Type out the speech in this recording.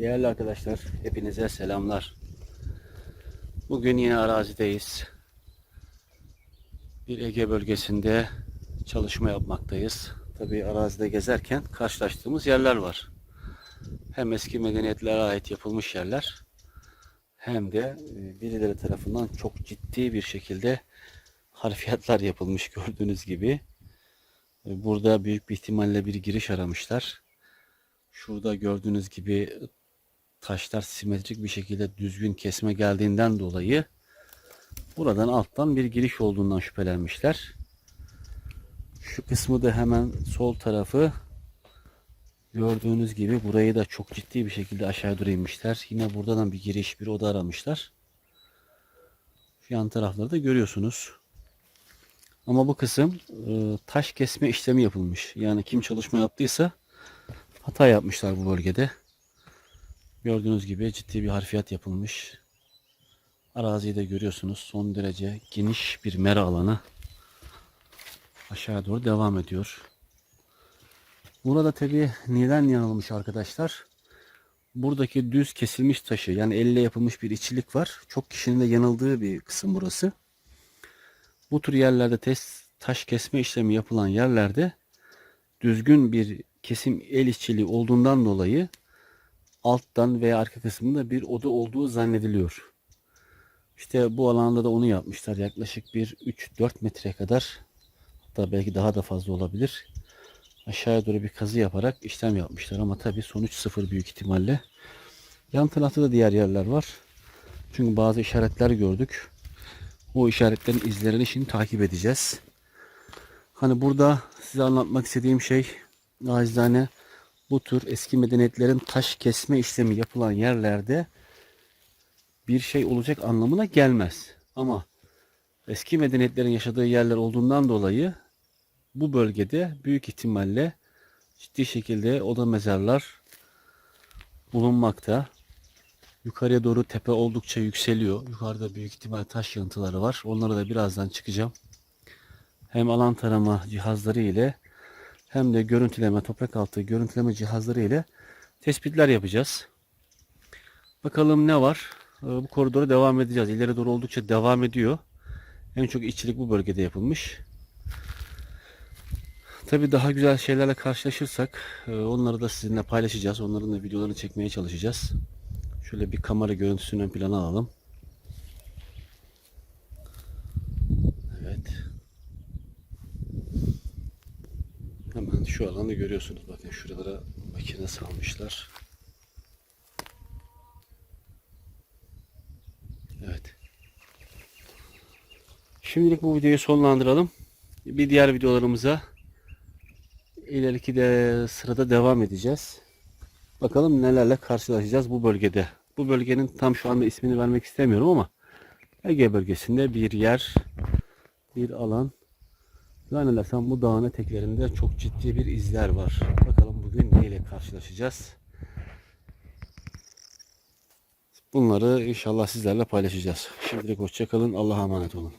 Değerli arkadaşlar, hepinize selamlar. Bugün yine arazideyiz. Bir Ege bölgesinde çalışma yapmaktayız. Tabii arazide gezerken karşılaştığımız yerler var. Hem eski medeniyetlere ait yapılmış yerler, hem de e, birileri tarafından çok ciddi bir şekilde harfiyatlar yapılmış gördüğünüz gibi. E, Burada büyük bir ihtimalle bir giriş aramışlar. Şurada gördüğünüz gibi taşlar simetrik bir şekilde düzgün kesme geldiğinden dolayı buradan alttan bir giriş olduğundan şüphelenmişler. Şu kısmı da hemen sol tarafı gördüğünüz gibi burayı da çok ciddi bir şekilde aşağı doğru. Yine buradan bir giriş bir oda aramışlar. Şu yan tarafları da görüyorsunuz. Ama bu kısım e, taş kesme işlemi yapılmış. Yani kim çalışma yaptıysa hata yapmışlar bu bölgede. Gördüğünüz gibi ciddi bir harfiyat yapılmış. Araziyi de görüyorsunuz. Son derece geniş bir mera alanı. Aşağı doğru devam ediyor. Burada tabi neden yanılmış arkadaşlar? Buradaki düz kesilmiş taşı yani elle yapılmış bir içilik var. Çok kişinin de yanıldığı bir kısım burası. Bu tür yerlerde test, taş kesme işlemi yapılan yerlerde düzgün bir kesim el işçiliği olduğundan dolayı alttan veya arka kısmında bir oda olduğu zannediliyor. İşte bu alanda da onu yapmışlar. Yaklaşık bir 3-4 metre kadar hatta belki daha da fazla olabilir. Aşağıya doğru bir kazı yaparak işlem yapmışlar ama tabii sonuç sıfır büyük ihtimalle. Yan tarafta da diğer yerler var. Çünkü bazı işaretler gördük. O işaretlerin izlerini şimdi takip edeceğiz. Hani burada size anlatmak istediğim şey nacizane bu tür eski medeniyetlerin taş kesme işlemi yapılan yerlerde bir şey olacak anlamına gelmez. Ama eski medeniyetlerin yaşadığı yerler olduğundan dolayı bu bölgede büyük ihtimalle ciddi şekilde oda mezarlar bulunmakta. Yukarıya doğru tepe oldukça yükseliyor. Yukarıda büyük ihtimal taş yığıntıları var. Onlara da birazdan çıkacağım. Hem alan tarama cihazları ile hem de görüntüleme, toprak altı görüntüleme cihazları ile tespitler yapacağız. Bakalım ne var? Ee, Bu koridora devam edeceğiz. İleri doğru oldukça devam ediyor. En çok işçilik bu bölgede yapılmış. Tabi daha güzel şeylerle karşılaşırsak e, onları da sizinle paylaşacağız. Onların da videolarını çekmeye çalışacağız. Şöyle bir kamera görüntüsünü ön plana alalım. Evet. Hemen şu alanı görüyorsunuz. Bakın şuralara makine salmışlar. Evet. Şimdilik bu videoyu sonlandıralım. Bir diğer videolarımıza ileriki de sırada devam edeceğiz. Bakalım nelerle karşılaşacağız bu bölgede. Bu bölgenin tam şu anda ismini vermek istemiyorum ama Ege bölgesinde bir yer, bir alan. Zannedersem bu dağın eteklerinde çok ciddi bir izler var. Bakalım bugün neyle karşılaşacağız. Bunları inşallah sizlerle paylaşacağız. Şimdilik hoşçakalın. Allah'a emanet olun.